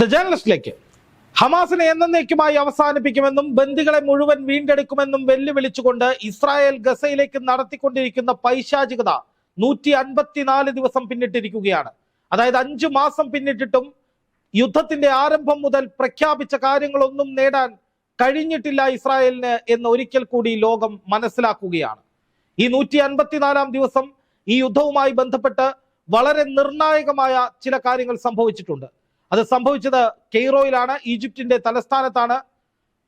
The ജേർണലിസ്റ്റിലേക്ക് ഹമാസിനെ എന്നേക്കുമായി അവസാനിപ്പിക്കുമെന്നും ബന്ദികളെ മുഴുവൻ വീണ്ടെടുക്കുമെന്നും വെല്ലുവിളിച്ചുകൊണ്ട് ഇസ്രായേൽ ഗസയിലേക്ക് നടത്തിക്കൊണ്ടിരിക്കുന്ന പൈശാചികത നൂറ്റി അൻപത്തിനാല് ദിവസം പിന്നിട്ടിരിക്കുകയാണ്. അതായത് അഞ്ചു മാസം പിന്നിട്ടിട്ടും യുദ്ധത്തിന്റെ ആരംഭം മുതൽ പ്രഖ്യാപിച്ച കാര്യങ്ങളൊന്നും നേടാൻ കഴിഞ്ഞിട്ടില്ല ഇസ്രായേലിന് എന്ന് ഒരിക്കൽ കൂടി ലോകം മനസ്സിലാക്കുകയാണ്. ഈ നൂറ്റി അൻപത്തിനാലാം ദിവസം ഈ യുദ്ധവുമായി ബന്ധപ്പെട്ട് വളരെ നിർണായകമായ ചില കാര്യങ്ങൾ സംഭവിച്ചിട്ടുണ്ട്. അത് സംഭവിച്ചത് കെയ്റോയിലാണ് ഈജിപ്തിന്റെ തലസ്ഥാനത്താണ്.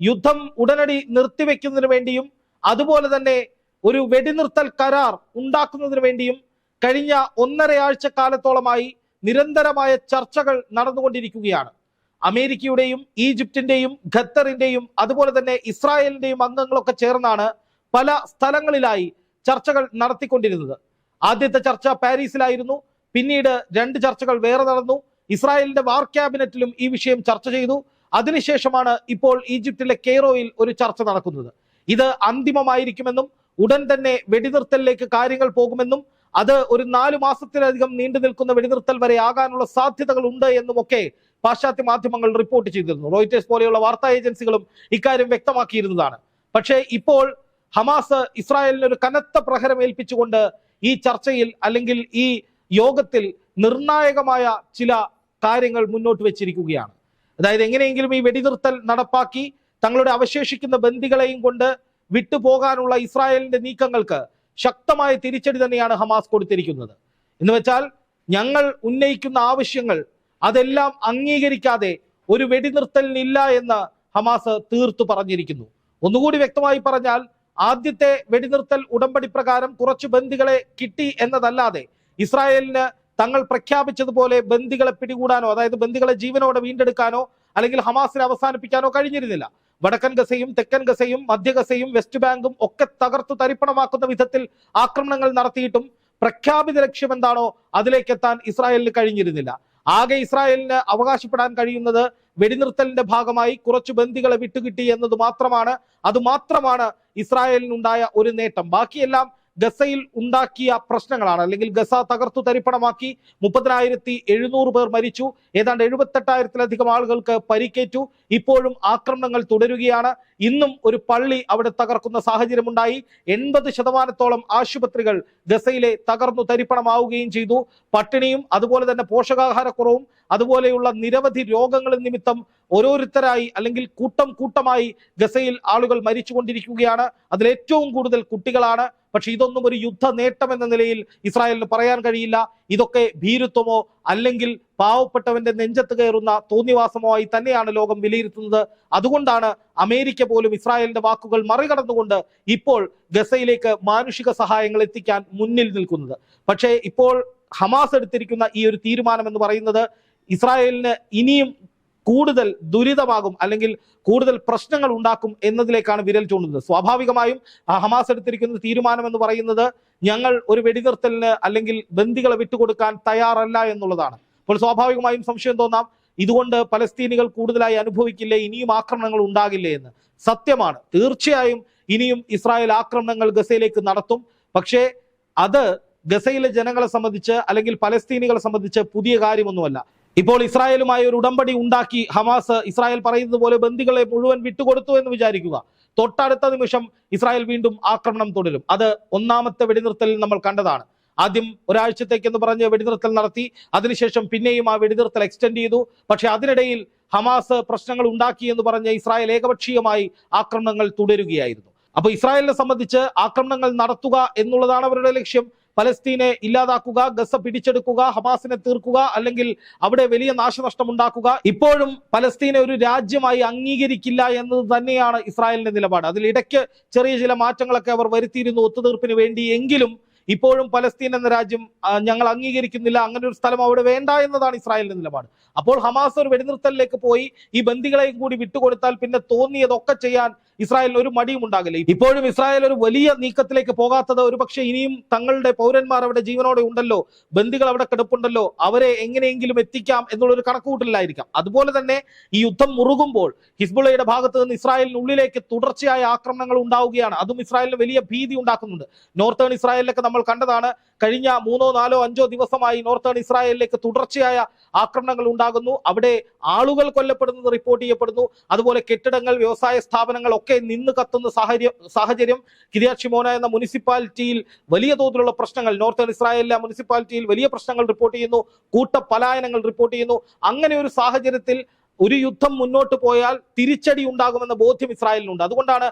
യുദ്ധം ഉടനടി നിർത്തിവെക്കുന്നതിന് വേണ്ടിയും അതുപോലെ തന്നെ ഒരു വെടിനിർത്തൽ കരാർ ഉണ്ടാക്കുന്നതിന് വേണ്ടിയും കഴിഞ്ഞ ഒന്നരയാഴ്ച കാലത്തോളമായി നിരന്തരമായ ചർച്ചകൾ നടന്നുകൊണ്ടിരിക്കുകയാണ്. അമേരിക്കയുടെയും ഈജിപ്തിന്റെയും ഖത്തറിന്റെയും അതുപോലെ തന്നെ ഇസ്രായേലിന്റെയും അംഗങ്ങളൊക്കെ ചേർന്നാണ് പല സ്ഥലങ്ങളിലായി ചർച്ചകൾ നടത്തിക്കൊണ്ടിരുന്നത്. ആദ്യത്തെ ചർച്ച പാരീസിലായിരുന്നു. പിന്നീട് രണ്ട് ചർച്ചകൾ വേറെ നടന്നു. ഇസ്രായേലിന്റെ വാർ ക്യാബിനറ്റിലും ഈ വിഷയം ചർച്ച ചെയ്തു. അതിനുശേഷമാണ് ഇപ്പോൾ ഈജിപ്തിലെ കെയ്റോയിൽ ഒരു ചർച്ച നടക്കുന്നത്. ഇത് അന്തിമമായിരിക്കുമെന്നും ഉടൻ തന്നെ വെടിനിർത്തലിലേക്ക് കാര്യങ്ങൾ പോകുമെന്നും അത് ഒരു നാലു മാസത്തിലധികം നീണ്ടു നിൽക്കുന്ന വെടിനിർത്തൽ വരെ ആകാനുള്ള സാധ്യതകൾ ഉണ്ട് എന്നുമൊക്കെ പാശ്ചാത്യ മാധ്യമങ്ങൾ റിപ്പോർട്ട് ചെയ്തിരുന്നു. റോയിറ്റേഴ്സ് പോലെയുള്ള വാർത്താ ഏജൻസികളും ഇക്കാര്യം വ്യക്തമാക്കിയിരുന്നതാണ്. പക്ഷേ ഇപ്പോൾ ഹമാസ് ഇസ്രായേലിന് ഒരു കനത്ത പ്രഹരം ഏൽപ്പിച്ചുകൊണ്ട് ഈ ചർച്ചയിൽ അല്ലെങ്കിൽ ഈ യോഗത്തിൽ നിർണായകമായ ചില കാര്യങ്ങൾ മുന്നോട്ട് വെച്ചിരിക്കുകയാണ്. അതായത് എങ്ങനെയെങ്കിലും ഈ വെടിനിർത്തൽ നടപ്പാക്കി തങ്ങളുടെ അവശേഷിക്കുന്ന ബന്ദികളെയും കൊണ്ട് വിട്ടുപോകാനുള്ള ഇസ്രായേലിന്റെ നീക്കങ്ങൾക്ക് ശക്തമായ തിരിച്ചടി തന്നെയാണ് ഹമാസ് കൊടുത്തിരിക്കുന്നത്. എന്ന് വെച്ചാൽ ഞങ്ങൾ ഉന്നയിക്കുന്ന ആവശ്യങ്ങൾ അതെല്ലാം അംഗീകരിക്കാതെ ഒരു വെടിനിർത്തലിനില്ല എന്ന് ഹമാസ് തീർത്തു പറഞ്ഞിരിക്കുന്നു. ഒന്നുകൂടി വ്യക്തമായി പറഞ്ഞാൽ ആദ്യത്തെ വെടിനിർത്തൽ ഉടമ്പടി പ്രകാരം കുറച്ച് ബന്ദികളെ കിട്ടി എന്നതല്ലാതെ ഇസ്രായേലിന് തങ്ങൾ പ്രഖ്യാപിച്ചതുപോലെ ബന്ദികളെ പിടികൂടാനോ അതായത് ബന്ദികളെ ജീവനോടെ വീണ്ടെടുക്കാനോ അല്ലെങ്കിൽ ഹമാസിനെ അവസാനിപ്പിക്കാനോ കഴിഞ്ഞിരുന്നില്ല. വടക്കൻ ഗസയും തെക്കൻ ഗസയും മധ്യ ഗസയും വെസ്റ്റ് ബാങ്കും ഒക്കെ തകർത്തു തരിപ്പണമാക്കുന്ന വിധത്തിൽ ആക്രമണങ്ങൾ നടത്തിയിട്ടും പ്രഖ്യാപിത ലക്ഷ്യം എന്താണോ അതിലേക്ക് എത്താൻ ഇസ്രായേലിന് കഴിഞ്ഞിരുന്നില്ല. ആകെ ഇസ്രായേലിന് അവകാശപ്പെടാൻ കഴിയുന്നത് വെടിനിർത്തലിന്റെ ഭാഗമായി കുറച്ച് ബന്ദികളെ വിട്ടുകിട്ടി എന്നത് മാത്രമാണ്. അത് മാത്രമാണ് ഇസ്രായേലിനുണ്ടായ ഒരു നേട്ടം. ബാക്കിയെല്ലാം ഗസയിൽ ഉണ്ടാക്കിയ പ്രശ്നങ്ങളാണ്. അല്ലെങ്കിൽ ഗസ തകർത്തു തരിപ്പണമാക്കി മുപ്പതിനായിരത്തി എഴുന്നൂറ് പേർ മരിച്ചു. ഏതാണ്ട് എഴുപത്തെട്ടായിരത്തിലധികം ആളുകൾക്ക് പരിക്കേറ്റു. ഇപ്പോഴും ആക്രമണങ്ങൾ തുടരുകയാണ്. ഇന്നും ഒരു പള്ളി അവിടെ തകർക്കുന്ന സാഹചര്യമുണ്ടായി. എൺപത് ശതമാനത്തോളം ആശുപത്രികൾ ഗസയിലെ തകർന്നു തരിപ്പണമാവുകയും ചെയ്തു. പട്ടിണിയും അതുപോലെ തന്നെ പോഷകാഹാരക്കുറവും അതുപോലെയുള്ള നിരവധി രോഗങ്ങൾ നിമിത്തം ഓരോരുത്തരായി അല്ലെങ്കിൽ കൂട്ടം കൂട്ടമായി ഗസയിൽ ആളുകൾ മരിച്ചുകൊണ്ടിരിക്കുകയാണ്. അതിലേറ്റവും കൂടുതൽ കുട്ടികളാണ്. പക്ഷെ ഇതൊന്നും ഒരു യുദ്ധ നേട്ടം എന്ന നിലയിൽ ഇസ്രായേലിന് പറയാൻ കഴിയില്ല. ഇതൊക്കെ ഭീരുത്വമോ അല്ലെങ്കിൽ പാവപ്പെട്ടവന്റെ നെഞ്ചത്ത് കയറുന്ന തോന്നിവാസമായി തന്നെയാണ് ലോകം വിലയിരുത്തുന്നത്. അതുകൊണ്ടാണ് അമേരിക്ക പോലും ഇസ്രായേലിന്റെ വാക്കുകൾ മറികടന്നുകൊണ്ട് ഇപ്പോൾ ഗസയിലേക്ക് മാനുഷിക സഹായങ്ങൾ എത്തിക്കാൻ മുന്നിൽ നിൽക്കുന്നത്. പക്ഷേ ഇപ്പോൾ ഹമാസ് എടുത്തിരിക്കുന്ന ഈ ഒരു തീരുമാനം എന്ന് പറയുന്നത് ഇസ്രായേലിന് ഇനിയും കൂടുതൽ ദുരിതമാകും അല്ലെങ്കിൽ കൂടുതൽ പ്രശ്നങ്ങൾ ഉണ്ടാക്കും എന്നതിലേക്കാണ് വിരൽ ചൂണ്ടുന്നത്. സ്വാഭാവികമായും ഹമാസ് എടുത്തിരിക്കുന്ന തീരുമാനം എന്ന് പറയുന്നത് ഞങ്ങൾ ഒരു വെടിനിർത്തലിന് അല്ലെങ്കിൽ ബന്ദികളെ വിട്ടുകൊടുക്കാൻ തയ്യാറല്ല എന്നുള്ളതാണ്. അപ്പോൾ സ്വാഭാവികമായും സംശയം തോന്നാം ഇതുകൊണ്ട് പലസ്തീനികൾ കൂടുതലായി അനുഭവിക്കില്ലേ ഇനിയും ആക്രമണങ്ങൾ ഉണ്ടാകില്ലേ എന്ന്. സത്യമാണ് തീർച്ചയായും ഇനിയും ഇസ്രായേൽ ആക്രമണങ്ങൾ ഗസയിലേക്ക് നടത്തും. പക്ഷേ അത് ഗസയിലെ ജനങ്ങളെ സംബന്ധിച്ച് അല്ലെങ്കിൽ പലസ്തീനികളെ സംബന്ധിച്ച് പുതിയ കാര്യമൊന്നുമല്ല. ഇപ്പോൾ ഇസ്രായേലുമായി ഒരു ഉടമ്പടി ഉണ്ടാക്കി ഹമാസ് ഇസ്രായേൽ പറയുന്നത് പോലെ ബന്ദികളെ മുഴുവൻ വിട്ടുകൊടുത്തു എന്ന് വിചാരിക്കുക. തൊട്ടടുത്ത നിമിഷം ഇസ്രായേൽ വീണ്ടും ആക്രമണം തുടരും. അത് ഒന്നാമത്തെ വെടിനിർത്തലിൽ നമ്മൾ കണ്ടതാണ്. ആദ്യം ഒരാഴ്ചത്തേക്ക് എന്ന് പറഞ്ഞ് വെടിനിർത്തൽ നടത്തി അതിനുശേഷം പിന്നെയും ആ വെടിനിർത്തൽ എക്സ്റ്റെൻഡ് ചെയ്തു. പക്ഷെ അതിനിടയിൽ ഹമാസ് പ്രശ്നങ്ങൾ ഉണ്ടാക്കി എന്ന് പറഞ്ഞ് ഇസ്രായേൽ ഏകപക്ഷീയമായി ആക്രമണങ്ങൾ തുടരുകയായിരുന്നു. അപ്പൊ ഇസ്രായേലിനെ സംബന്ധിച്ച് ആക്രമണങ്ങൾ നടത്തുക എന്നുള്ളതാണ് അവരുടെ ലക്ഷ്യം. പലസ്തീനെ ഇല്ലാതാക്കുക ഗസ പിടിച്ചെടുക്കുക ഹമാസിനെ തീർക്കുക അല്ലെങ്കിൽ അവിടെ വലിയ നാശനഷ്ടം ഉണ്ടാക്കുക ഇപ്പോഴും പലസ്തീനെ ഒരു രാജ്യമായി അംഗീകരിക്കില്ല എന്നത് തന്നെയാണ് ഇസ്രായേലിന്റെ നിലപാട്. അതിൽ ഇടയ്ക്ക് ചെറിയ ചില മാറ്റങ്ങളൊക്കെ അവർ വരുത്തിയിരുന്നു ഒത്തുതീർപ്പിന് വേണ്ടി. എങ്കിലും ഇപ്പോഴും പലസ്തീൻ എന്ന രാജ്യം ഞങ്ങൾ അംഗീകരിക്കുന്നില്ല അങ്ങനെ ഒരു സ്ഥലം അവിടെ വേണ്ട എന്നതാണ് ഇസ്രായേലിന്റെ നിലപാട്. അപ്പോൾ ഹമാസ് ഒരു വെടിനിർത്തലിലേക്ക് പോയി ഈ ബന്ദികളെയും കൂടി വിട്ടുകൊടുത്താൽ പിന്നെ തോന്നിയതൊക്കെ ചെയ്യാൻ ഇസ്രായേലിന് ഒരു മടിയും ഉണ്ടാകില്ല. ഇപ്പോഴും ഇസ്രായേൽ ഒരു വലിയ നീക്കത്തിലേക്ക് പോകാത്തത് ഒരു ഇനിയും തങ്ങളുടെ പൗരന്മാർ അവിടെ ജീവനോടെ ഉണ്ടല്ലോ ബന്ദികൾ അവിടെ കിടപ്പുണ്ടല്ലോ അവരെ എങ്ങനെയെങ്കിലും എത്തിക്കാം എന്നുള്ളൊരു കണക്കുകൂട്ടലായിരിക്കാം അതുപോലെ തന്നെ ഈ യുദ്ധം മുറുകുമ്പോൾ ഹിസ്ബുള്ളയുടെ ഭാഗത്ത് നിന്ന് ഇസ്രായേലിനുള്ളിലേക്ക് തുടർച്ചയായ ആക്രമണങ്ങൾ ഉണ്ടാവുകയാണ്. അതും ഇസ്രായേലിന് വലിയ ഭീതി ഉണ്ടാക്കുന്നുണ്ട്. നോർത്തേൺ ഇസ്രായേലിലൊക്കെ നമ്മൾ നമ്മൾ കണ്ടതാണ് കഴിഞ്ഞ മൂന്നോ നാലോ അഞ്ചോ ദിവസമായി നോർത്തേൺ ഇസ്രായേലിലേക്ക് തുടർച്ചയായ ആക്രമണങ്ങൾ ഉണ്ടാകുന്നു. അവിടെ ആളുകൾ കൊല്ലപ്പെടുന്നത് റിപ്പോർട്ട് ചെയ്യപ്പെടുന്നു. അതുപോലെ കെട്ടിടങ്ങൾ വ്യവസായ സ്ഥാപനങ്ങൾ ഒക്കെ നിന്ന് കത്തുന്ന സാഹചര്യം സാഹചര്യം എന്ന മുനിസിപ്പാലിറ്റിയിൽ വലിയ തോതിലുള്ള പ്രശ്നങ്ങൾ നോർത്തേൺ ഇസ്രായേലിലെ മുനിസിപ്പാലിറ്റിയിൽ വലിയ പ്രശ്നങ്ങൾ റിപ്പോർട്ട് ചെയ്യുന്നു. കൂട്ട പലായനങ്ങൾ റിപ്പോർട്ട് ചെയ്യുന്നു. അങ്ങനെ ഒരു സാഹചര്യത്തിൽ ഒരു യുദ്ധം മുന്നോട്ട് പോയാൽ തിരിച്ചടി ഉണ്ടാകുമെന്ന ബോധ്യം ഇസ്രായേലിനുണ്ട്. അതുകൊണ്ടാണ്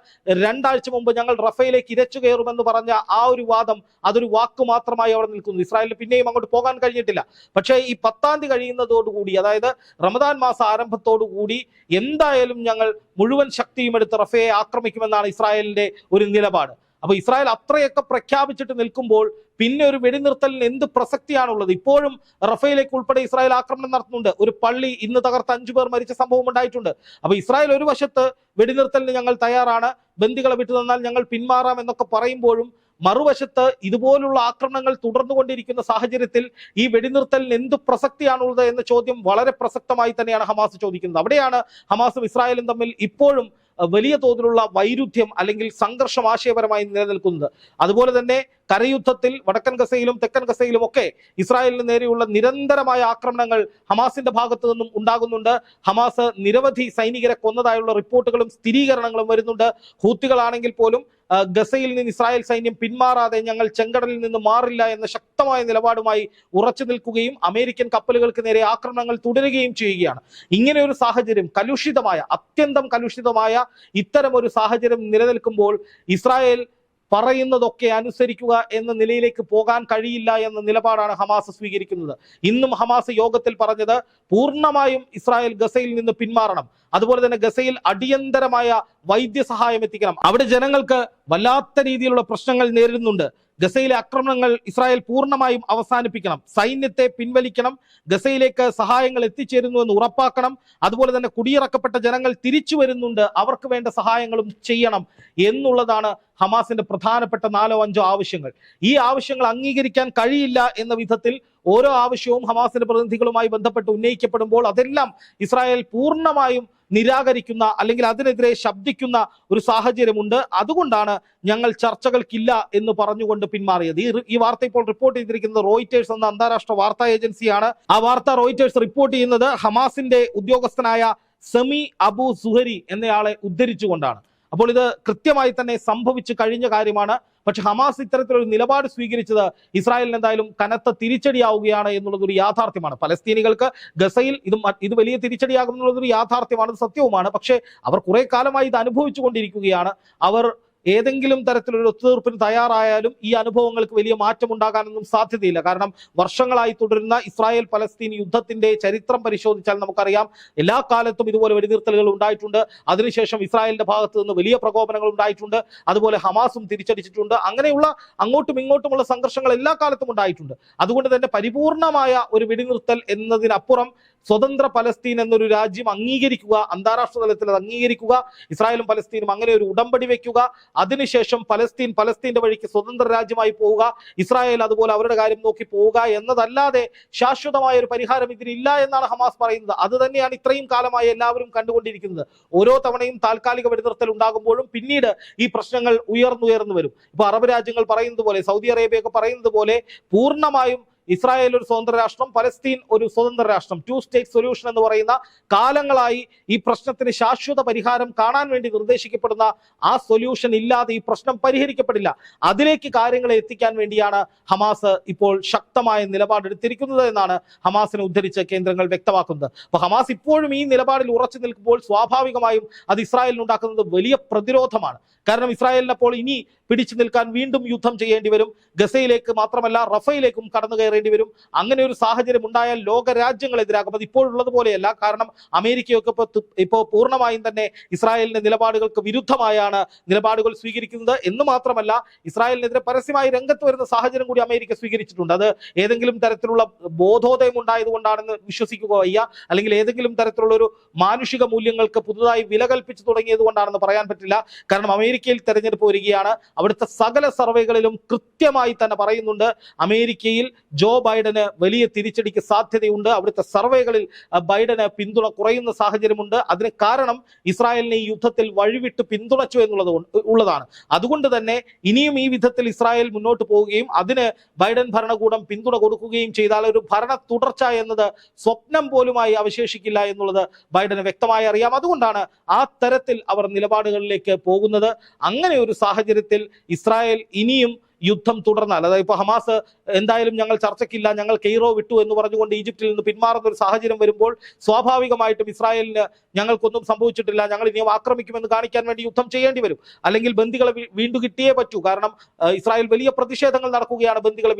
രണ്ടാഴ്ച മുമ്പ് ഞങ്ങൾ റഫയിലേക്ക് ഇരച്ചു കയറുമെന്ന് പറഞ്ഞ ആ ഒരു വാദം അതൊരു വാക്ക് മാത്രമായി അവിടെ നിൽക്കുന്നു. ഇസ്രായേലിന് പിന്നെയും അങ്ങോട്ട് പോകാൻ കഴിഞ്ഞിട്ടില്ല. പക്ഷേ ഈ പത്താം തീയതി കഴിയുന്നതോടുകൂടി അതായത് റമദാൻ മാസ ആരംഭത്തോടുകൂടി എന്തായാലും ഞങ്ങൾ മുഴുവൻ ശക്തിയും എടുത്ത് റഫയെ ആക്രമിക്കുമെന്നാണ് ഇസ്രായേലിന്റെ ഒരു നിലപാട്. അപ്പൊ ഇസ്രായേൽ അത്രയൊക്കെ പ്രഖ്യാപിച്ചിട്ട് നിൽക്കുമ്പോൾ പിന്നെ ഒരു വെടിനിർത്തലിന് എന്ത് പ്രസക്തിയാണുള്ളത്? ഇപ്പോഴും റഫേലേക്ക് ഉൾപ്പെടെ ഇസ്രായേൽ ആക്രമണം നടത്തുന്നുണ്ട്. ഒരു പള്ളി ഇന്ന് തകർത്ത് അഞ്ചു പേർ മരിച്ച സംഭവം ഉണ്ടായിട്ടുണ്ട്. അപ്പൊ ഇസ്രായേൽ ഒരു വശത്ത് വെടിനിർത്തലിന് ഞങ്ങൾ തയ്യാറാണ് ബന്ദികളെ വിട്ടു തന്നാൽ ഞങ്ങൾ പിന്മാറാം എന്നൊക്കെ പറയുമ്പോഴും മറുവശത്ത് ഇതുപോലുള്ള ആക്രമണങ്ങൾ തുടർന്നുകൊണ്ടിരിക്കുന്ന സാഹചര്യത്തിൽ ഈ വെടിനിർത്തലിന് എന്ത് പ്രസക്തിയാണുള്ളത് എന്ന ചോദ്യം വളരെ പ്രസക്തമായി തന്നെയാണ് ഹമാസ് ചോദിക്കുന്നത്. അവിടെയാണ് ഹമാസും ഇസ്രായേലും തമ്മിൽ ഇപ്പോഴും വലിയ തോതിലുള്ള വൈരുദ്ധ്യം അല്ലെങ്കിൽ സംഘർഷം ആശയപരമായി നിലനിൽക്കുന്നത്. അതുപോലെ തന്നെ കരയുദ്ധത്തിൽ വടക്കൻ ഗസയിലും തെക്കൻ ഗസയിലും ഒക്കെ ഇസ്രായേലിന് നേരെയുള്ള നിരന്തരമായ ആക്രമണങ്ങൾ ഹമാസിന്റെ ഭാഗത്തു നിന്നും ഉണ്ടാകുന്നുണ്ട്. ഹമാസ് നിരവധി സൈനികരെ കൊന്നതായുള്ള റിപ്പോർട്ടുകളും സ്ഥിരീകരണങ്ങളും വരുന്നുണ്ട്. ഹൂത്തികളാണെങ്കിൽ പോലും ഗസയിൽ നിന്ന് ഇസ്രായേൽ സൈന്യം പിന്മാറാതെ ഞങ്ങൾ ചെങ്കടലിൽ നിന്ന് മാറില്ല എന്ന ശക്തമായ നിലപാടുമായി ഉറച്ചു നിൽക്കുകയും അമേരിക്കൻ കപ്പലുകൾക്ക് നേരെ ആക്രമണങ്ങൾ തുടരുകയും ചെയ്യുകയാണ്. ഇങ്ങനെ ഒരു സാഹചര്യം കലുഷിതമായ അത്യന്തം കലുഷിതമായ ഇത്തരം ഒരു സാഹചര്യം നിലനിൽക്കുമ്പോൾ ഇസ്രായേൽ പറയുന്നതൊക്കെ അനുസരിക്കുക എന്ന നിലയിലേക്ക് പോകാൻ കഴിയില്ല എന്ന നിലപാടാണ് ഹമാസ് സ്വീകരിക്കുന്നത്. ഇന്നും ഹമാസ് യോഗത്തിൽ പറഞ്ഞത് പൂർണമായും ഇസ്രായേൽ ഗസയിൽ നിന്ന് പിന്മാറണം. അതുപോലെ തന്നെ ഗസയിൽ അടിയന്തരമായ വൈദ്യസഹായം എത്തിക്കണം. അവിടെ ജനങ്ങൾക്ക് വല്ലാത്ത രീതിയിലുള്ള പ്രശ്നങ്ങൾ നേരിടുന്നുണ്ട്. ഗസയിലെ ആക്രമണങ്ങൾ ഇസ്രായേൽ പൂർണമായും അവസാനിപ്പിക്കണം. സൈന്യത്തെ പിൻവലിക്കണം. ഗസയിലേക്ക് സഹായങ്ങൾ എത്തിച്ചേരുന്നു എന്ന് ഉറപ്പാക്കണം. അതുപോലെ തന്നെ കുടിയിറക്കപ്പെട്ട ജനങ്ങൾ തിരിച്ചു വരുന്നുണ്ട്. അവർക്ക് വേണ്ട സഹായങ്ങളും ചെയ്യണം എന്നുള്ളതാണ് ഹമാസിന്റെ പ്രധാനപ്പെട്ട നാലോ അഞ്ചോ ആവശ്യങ്ങൾ. ഈ ആവശ്യങ്ങൾ അംഗീകരിക്കാൻ കഴിയില്ല എന്ന വിധത്തിൽ ഓരോ ആവശ്യവും ഹമാസിന്റെ പ്രതിനിധികളുമായി ബന്ധപ്പെട്ട് ഉന്നയിക്കപ്പെടുമ്പോൾ അതെല്ലാം ഇസ്രായേൽ പൂർണമായും നിരാകരിക്കുന്ന അല്ലെങ്കിൽ അതിനെതിരെ ശബ്ദിക്കുന്ന ഒരു സാഹചര്യമുണ്ട്. അതുകൊണ്ടാണ് ഞങ്ങൾ ചർച്ചകൾക്കില്ല എന്ന് പറഞ്ഞുകൊണ്ട് പിന്മാറിയത്. ഈ ഈ വാർത്ത ഇപ്പോൾ റിപ്പോർട്ട് ചെയ്തിരിക്കുന്നത് റോയിറ്റേഴ്സ് എന്ന അന്താരാഷ്ട്ര വാർത്താ ഏജൻസിയാണ്. ആ വാർത്ത റോയിറ്റേഴ്സ് റിപ്പോർട്ട് ചെയ്യുന്നത് ഹമാസിന്റെ ഉദ്യോഗസ്ഥനായ സെമി അബു സുഹരി എന്നയാളെ ഉദ്ധരിച്ചുകൊണ്ടാണ്. അപ്പോൾ ഇത് കൃത്യമായി തന്നെ സംഭവിച്ചു കഴിഞ്ഞ കാര്യമാണ്. പക്ഷെ ഹമാസ് ഇത്തരത്തിലൊരു നിലപാട് സ്വീകരിച്ചത് ഇസ്രായേലിന് എന്തായാലും കനത്ത തിരിച്ചടിയാവുകയാണ് എന്നുള്ളത് ഒരു യാഥാർത്ഥ്യമാണ്. പലസ്തീനികൾക്ക് ഗസയിൽ ഇത് ഇത് വലിയ തിരിച്ചടിയാകും എന്നുള്ളത് ഒരു യാഥാർത്ഥ്യമാണ് സത്യവുമാണ്. പക്ഷേ അവർ കുറെ കാലമായി ഇത് അനുഭവിച്ചു കൊണ്ടിരിക്കുകയാണ് അവർ ഏതെങ്കിലും തരത്തിലൊരു ഒത്തുതീർപ്പിന് തയ്യാറായാലും ഈ അനുഭവങ്ങൾക്ക് വലിയ മാറ്റം ഉണ്ടാകാനൊന്നും സാധ്യതയില്ല. കാരണം വർഷങ്ങളായി തുടരുന്ന ഇസ്രായേൽ പലസ്തീൻ യുദ്ധത്തിന്റെ ചരിത്രം പരിശോധിച്ചാൽ നമുക്കറിയാം എല്ലാ കാലത്തും ഇതുപോലെ വെടിനിർത്തലുകൾ ഉണ്ടായിട്ടുണ്ട്. അതിനുശേഷം ഇസ്രായേലിന്റെ ഭാഗത്ത് നിന്ന് വലിയ പ്രകോപനങ്ങൾ ഉണ്ടായിട്ടുണ്ട്. അതുപോലെ ഹമാസും തിരിച്ചടിച്ചിട്ടുണ്ട്. അങ്ങനെയുള്ള അങ്ങോട്ടും ഇങ്ങോട്ടുമുള്ള സംഘർഷങ്ങൾ എല്ലാ കാലത്തും ഉണ്ടായിട്ടുണ്ട്. അതുകൊണ്ട് തന്നെ പരിപൂർണമായ ഒരു വെടിനിർത്തൽ എന്നതിനപ്പുറം സ്വതന്ത്ര പലസ്തീൻ എന്നൊരു രാജ്യം അംഗീകരിക്കുക അന്താരാഷ്ട്ര തലത്തിൽ അത് അംഗീകരിക്കുക ഇസ്രായേലും പലസ്തീനും അങ്ങനെ ഒരു ഉടമ്പടി വെക്കുക അതിനുശേഷം പലസ്തീൻ പലസ്തീന്റെ വഴിക്ക് സ്വതന്ത്ര രാജ്യമായി പോവുക ഇസ്രായേൽ അതുപോലെ അവരുടെ കാര്യം നോക്കി പോവുക എന്നതല്ലാതെ ശാശ്വതമായ ഒരു പരിഹാരം ഇതിനില്ല എന്നാണ് ഹമാസ് പറയുന്നത്. അത് തന്നെയാണ് ഇത്രയും കാലമായി എല്ലാവരും കണ്ടുകൊണ്ടിരിക്കുന്നത്. ഓരോ തവണയും താൽക്കാലിക വെടിനിർത്തൽ ഉണ്ടാകുമ്പോഴും പിന്നീട് ഈ പ്രശ്നങ്ങൾ ഉയർന്നുയർന്നു വരും. ഇപ്പൊ അറബ് രാജ്യങ്ങൾ പറയുന്നത് പോലെ സൗദി അറേബ്യ ഒക്കെ പറയുന്നത് പോലെ പൂർണമായും ഇസ്രായേൽ ഒരു സ്വതന്ത്ര രാഷ്ട്രം പലസ്തീൻ ഒരു സ്വതന്ത്ര രാഷ്ട്രം. ടു സ്റ്റേറ്റ് സൊല്യൂഷൻ എന്ന് പറയുന്ന കാലങ്ങളായി ഈ പ്രശ്നത്തിന് ശാശ്വത പരിഹാരം കാണാൻ വേണ്ടി നിർദ്ദേശിക്കപ്പെടുന്ന ആ സൊല്യൂഷൻ ഇല്ലാതെ ഈ പ്രശ്നം പരിഹരിക്കപ്പെടില്ല. അതിലേക്ക് കാര്യങ്ങളെ എത്തിക്കാൻ വേണ്ടിയാണ് ഹമാസ് ഇപ്പോൾ ശക്തമായ നിലപാടെടുത്തിരിക്കുന്നത് എന്നാണ് ഹമാസിനെ ഉദ്ധരിച്ച് കേന്ദ്രങ്ങൾ വ്യക്തമാക്കുന്നത്. അപ്പൊ ഹമാസ് ഇപ്പോഴും ഈ നിലപാടിൽ ഉറച്ചു നിൽക്കുമ്പോൾ സ്വാഭാവികമായും അത് ഇസ്രായേലിന് ഉണ്ടാക്കുന്നത് വലിയ പ്രതിരോധമാണ്. കാരണം ഇസ്രായേലിനപ്പോൾ ഇനി പിടിച്ചു നിൽക്കാൻ വീണ്ടും യുദ്ധം ചെയ്യേണ്ടി വരും. ഗസയിലേക്ക് മാത്രമല്ല റഫയിലേക്കും കടന്നു കയറേണ്ടി വരും. അങ്ങനെ ഒരു സാഹചര്യം ഉണ്ടായാൽ ലോക രാജ്യങ്ങൾ എതിരാകും. അത് ഇപ്പോഴുള്ളത് പോലെയല്ല കാരണം അമേരിക്കയൊക്കെ ഇപ്പോൾ ഇപ്പോൾ പൂർണമായും തന്നെ ഇസ്രായേലിന്റെ നിലപാടുകൾക്ക് വിരുദ്ധമായാണ് നിലപാടുകൾ സ്വീകരിക്കുന്നത്. എന്ന് മാത്രമല്ല ഇസ്രായേലിനെതിരെ പരസ്യമായി രംഗത്ത് വരുന്ന സാഹചര്യം കൂടി അമേരിക്ക സ്വീകരിച്ചിട്ടുണ്ട്. അത് ഏതെങ്കിലും തരത്തിലുള്ള ബോധോദയം ഉണ്ടായതുകൊണ്ടാണെന്ന് വിശ്വസിക്കുക വയ്യ. അല്ലെങ്കിൽ ഏതെങ്കിലും തരത്തിലുള്ള ഒരു മാനുഷിക മൂല്യങ്ങൾക്ക് പുതുതായി വില കൽപ്പിച്ചു തുടങ്ങിയത് കൊണ്ടാണെന്ന് പറയാൻ പറ്റില്ല. കാരണം അമേരിക്കയിൽ തെരഞ്ഞെടുപ്പ് വരികയാണ്. അവിടുത്തെ സകല സർവേകളിലും കൃത്യമായി തന്നെ പറയുന്നുണ്ട്. അമേരിക്കയിൽ ജോ ബൈഡന് വലിയ തിരിച്ചടിക്ക് സാധ്യതയുണ്ട്. അവിടുത്തെ സർവേകളിൽ ബൈഡന് പിന്തുണ കുറയുന്ന സാഹചര്യമുണ്ട്. അതിന് കാരണം ഇസ്രായേലിനെ ഈ യുദ്ധത്തിൽ വഴിവിട്ട് പിന്തുണച്ചു എന്നുള്ളത് ഉള്ളതാണ്. അതുകൊണ്ട് തന്നെ ഇനിയും ഈ വിധത്തിൽ ഇസ്രായേൽ മുന്നോട്ട് പോവുകയും അതിന് ബൈഡൻ ഭരണകൂടം പിന്തുണ കൊടുക്കുകയും ചെയ്താൽ ഒരു ഭരണ തുടർച്ച എന്നത് സ്വപ്നം പോലുമായി അവശേഷിക്കില്ല എന്നുള്ളത് ബൈഡന് വ്യക്തമായി അറിയാം. അതുകൊണ്ടാണ് ആ തരത്തിൽ അവർ നിലപാടുകളിലേക്ക് പോകുന്നത്. അങ്ങനെ ഒരു സാഹചര്യത്തിൽ ഇസ്രായേൽ ഇനിയും യുദ്ധം തുടർന്നാൽ അതായത് ഇപ്പൊ ഹമാസ് എന്തായാലും ഞങ്ങൾ ചർച്ചയ്ക്കില്ല ഞങ്ങൾ കെയ്റോ വിട്ടു എന്ന് പറഞ്ഞുകൊണ്ട് ഈജിപ്തിൽ നിന്ന് പിന്മാറുന്ന ഒരു സാഹചര്യം വരുമ്പോൾ സ്വാഭാവികമായിട്ടും ഇസ്രായേലിന് ഞങ്ങൾക്കൊന്നും സംഭവിച്ചിട്ടില്ല ഞങ്ങൾ ഇനിയും ആക്രമിക്കുമെന്ന് കാണിക്കാൻ വേണ്ടി യുദ്ധം ചെയ്യേണ്ടി വരും. അല്ലെങ്കിൽ ബന്ദികളെ വീണ്ടും കിട്ടിയേ പറ്റൂ. കാരണം ഇസ്രായേൽ വലിയ പ്രതിഷേധങ്ങൾ നടക്കുകയാണ് ബന്ദികളെ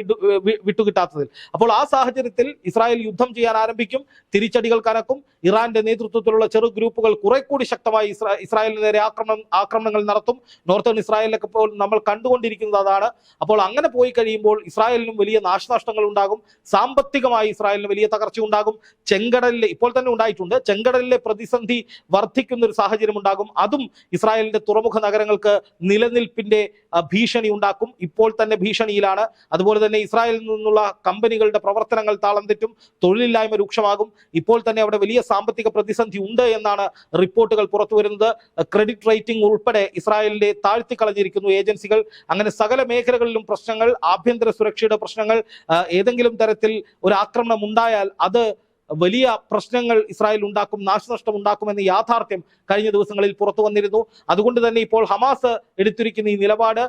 വിട്ടുകിട്ടാത്തതിൽ. അപ്പോൾ ആ സാഹചര്യത്തിൽ ഇസ്രായേൽ യുദ്ധം ചെയ്യാൻ ആരംഭിക്കും തിരിച്ചടികൾ കനക്കും. ഇറാന്റെ നേതൃത്വത്തിലുള്ള ചെറു ഗ്രൂപ്പുകൾ കുറെ കൂടി ശക്തമായി ഇസ്രാ- ഇസ്രായേലിന് നേരെ ആക്രമണം ആക്രമണങ്ങൾ നടത്തും. നോർത്തേൺ ഇസ്രായേലിലൊക്കെ ഇപ്പോൾ നമ്മൾ കണ്ടുകൊണ്ടിരിക്കുന്നത് അതാണ്. അപ്പോൾ അങ്ങനെ പോയി കഴിയുമ്പോൾ ഇസ്രായേലിനും വലിയ നാശനഷ്ടങ്ങൾ ഉണ്ടാകും. സാമ്പത്തികമായി ഇസ്രായേലിന് വലിയ തകർച്ച ഉണ്ടാകും. ചെങ്കടലിലെ ഇപ്പോൾ തന്നെ ഉണ്ടായിട്ടുണ്ട്. ചെങ്കടലിലെ പ്രതിസന്ധി വർദ്ധിക്കുന്ന ഒരു സാഹചര്യം ഉണ്ടാകും. അതും ഇസ്രായേലിന്റെ തുറമുഖ നഗരങ്ങൾക്ക് നിലനിൽപ്പിന്റെ ഭീഷണി ഉണ്ടാക്കും. ഇപ്പോൾ തന്നെ ഭീഷണിയിലാണ്. അതുപോലെ തന്നെ ഇസ്രായേലിൽ നിന്നുള്ള കമ്പനികളുടെ പ്രവർത്തനങ്ങൾ താളം തെറ്റും. തൊഴിലില്ലായ്മ രൂക്ഷമാകും. ഇപ്പോൾ തന്നെ അവിടെ വലിയ സാമ്പത്തിക പ്രതിസന്ധി ഉണ്ട് എന്നാണ് റിപ്പോർട്ടുകൾ പുറത്തു വരുന്നത്. ക്രെഡിറ്റ് റേറ്റിംഗ് ഉൾപ്പെടെ ഇസ്രായേലിന്റെ താഴ്ത്തിക്കളഞ്ഞിരിക്കുന്നു ഏജൻസികൾ. അങ്ങനെ സകല മേഖലകളിലും പ്രശ്നങ്ങൾ ആഭ്യന്തര സുരക്ഷയുടെ പ്രശ്നങ്ങൾ ഏതെങ്കിലും തരത്തിൽ ഒരു ആക്രമണം ഉണ്ടായാൽ അത് വലിയ പ്രശ്നങ്ങൾ ഇസ്രായേൽ ഉണ്ടാക്കും നാശനഷ്ടം ഉണ്ടാക്കുമെന്ന യാഥാർത്ഥ്യം കഴിഞ്ഞ ദിവസങ്ങളിൽ പുറത്തു വന്നിരുന്നു. അതുകൊണ്ട് തന്നെ ഇപ്പോൾ ഹമാസ് എടുത്തിരിക്കുന്ന ഈ നിലപാട്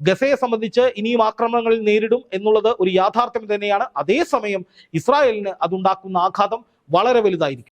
ഗസയെ സംബന്ധിച്ച് ഇനിയും ആക്രമണങ്ങൾ നേരിടും എന്നുള്ളത് ഒരു യാഥാർത്ഥ്യം തന്നെയാണ്. അതേസമയം ഇസ്രായേലിന് അതുണ്ടാക്കുന്ന ആഘാതം വളരെ വലുതായിരിക്കും.